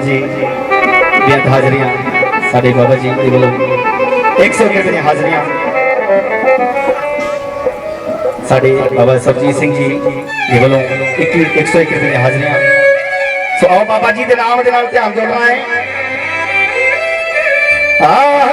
ਜੀ ਦੀਆਂ ਹਾਜ਼ਰੀਆਂ ਸਾਡੇ ਬਾਬਾ ਜੀ ਦੇ ਵੱਲੋਂ 100 ਰੁਪਏ ਦੀਆਂ ਹਾਜ਼ਰੀਆਂ ਸਾਡੇ ਬਾਬਾ ਸਰਜੀਤ ਸਿੰਘ ਜੀ ਦੇ ਵੱਲੋਂ 21 101 ਰੁਪਏ ਦੀਆਂ ਹਾਜ਼ਰੀਆਂ ਸੋ ਆਓ ਬਾਬਾ ਜੀ ਦੇ ਨਾਮ ਦੇ ਨਾਲ ਧਿਆਨ ਜੋੜਨਾ ਹੈ ਅਸਾਂ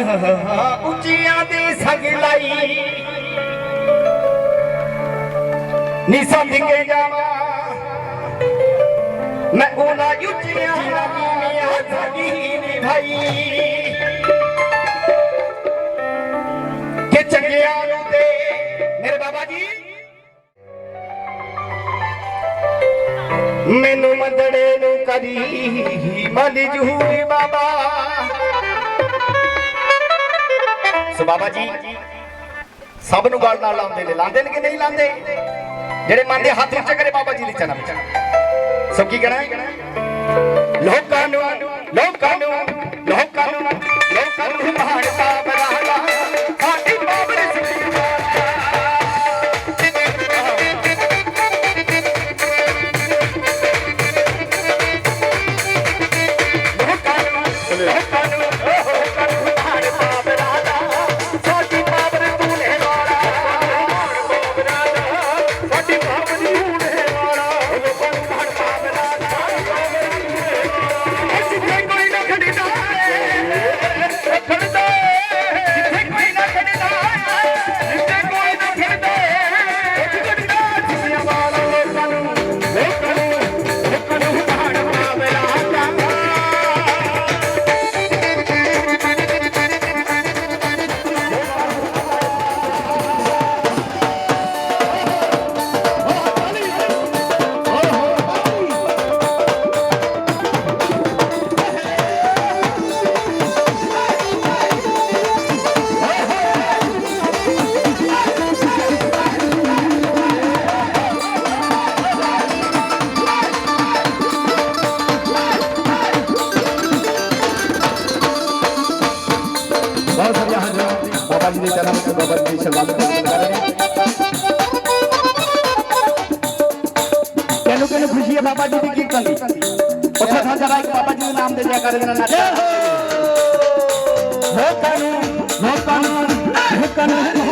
ਉੱਚੀਆਂ ਦੀ ਸੰਗ ਨੀ ਸੰਗ ਕੇ ਮੈਂ ਉਹਨਾਂ ਉੱਚੀਆਂ ਨੀਵੀਆਂ ਸਾਡੀ ਨਿਭਾਈ। ਕਿ ਚੰਗਿਆਂ ਨੂੰ ਤੇ ਮੇਰੇ ਬਾਬਾ ਜੀ। ਮੈਨੂੰ ਮੰਦੜੇ ਨੂੰ ਕਦੀ ਮੰਨ ਜੂਰੀ ਬਾਬਾ। ਸੋ ਬਾਬਾ ਜੀ। ਸਭ ਨੂੰ ਗੱਲ ਨਾਲ ਲਾਉਂਦੇ ਨੇ। ਲਾਉਂਦੇ ਨੇ ਕਿ ਨਹੀਂ ਲਾਉਂਦੇ? ਜਿਹੜੇ ਮੰਨਦੇ ਹੱਥ ਉੱਚੇ ਕਰੇ ਬਾਬਾ ਜੀ ਲਈ ਚਨਾ ਵਿੱਚ। ਸੋ ਕੀ ਕਹਿਣਾ ਲੋਕਾਂ ਨੂੰ ਲੋਕਾਂ ਨੂੰ ਲੋਕਾਂ ਨੂੰ ਹਾਜ਼ਰੀਆਂ ਬਾਬਾ ਜੀ ਦੇ ਚਰਨ ਵਿੱਚ ਬਾਬਾ ਜੀ ਦੀ ਸ਼ਰਧਾ ਨੂੰ ਕਰ ਰਹੇ ਨੇ ਕਿਹਨੂੰ ਕਿਹਨੂੰ ਖੁਸ਼ੀ ਹੈ ਬਾਬਾ ਜੀ ਦੀ ਕੀਰਤਨ ਦੀ ਉੱਥੇ ਥਾਂ ਜਰਾ ਇੱਕ ਬਾਬਾ ਜੀ ਦੇ ਨਾਮ ਦੇ ਜੈਕਾਰੇ ਦੇ ਨਾਲ ਨੱਚ ਲੋਕਾਂ ਨੂੰ ਲੋਕਾਂ ਨੂੰ ਲੋਕਾਂ ਨੂੰ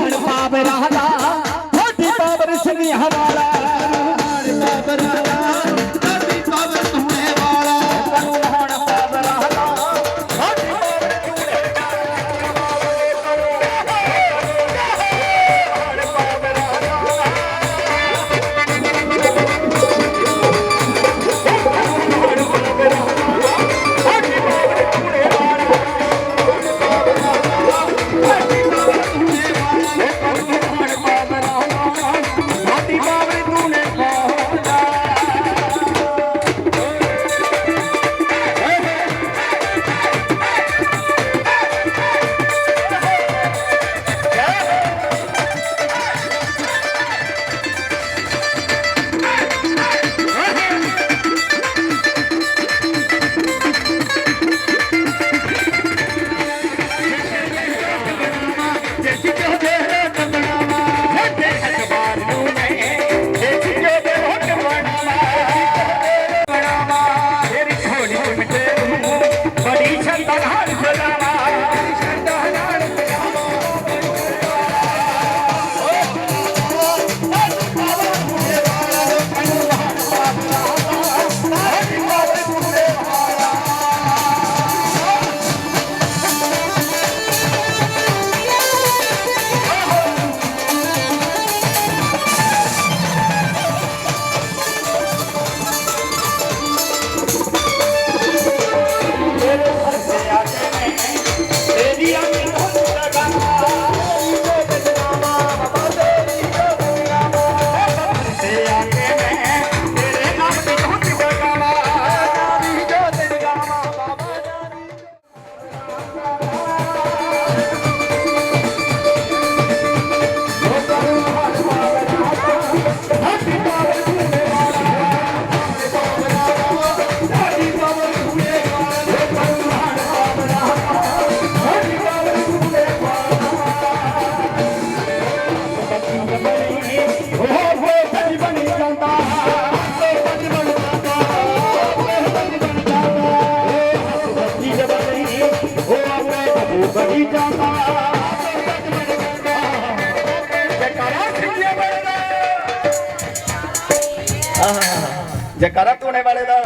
ਜਕਾਰਾ ਕੋਨੇ ਵਾਲੇ ਦਾ।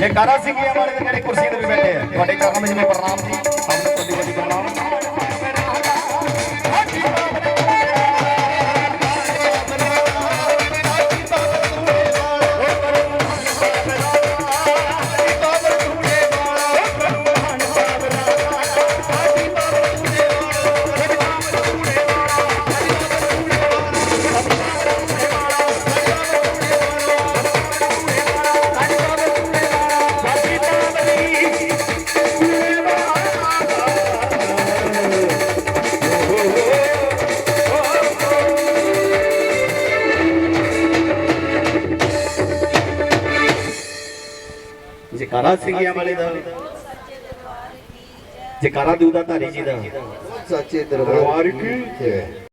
ਜਕਾਰਾ ਸਿੰਘੀਆਂ ਵਾਲੇ ਦੇ ਜਿਹੜੇ ਕੁਰਸੀ ਤੇ ਬੈਠੇ ਆ। ਤੁਹਾਡੇ ਚਰਨਾਂ ਵਿੱਚ ਮੈਂ ਪ੍ਰਣਾਮ ਜੀ। ਆਪ ਨੂੰ ਤੁਹਾਡੀ ਵੱਡੀ ਪ੍ਰਣਾਮ। ਜਕਾਰਾ ਸਿੰਘੀਆਂ ਵਾਲੇ ਦਾ। ਜਕਾਰਾ ਦੂਦਾ ਧਾਰੀ ਜੀ ਦਾ। ਸੱਚੇ ਦਰਬਾਰ ਕੀ? ਜੈ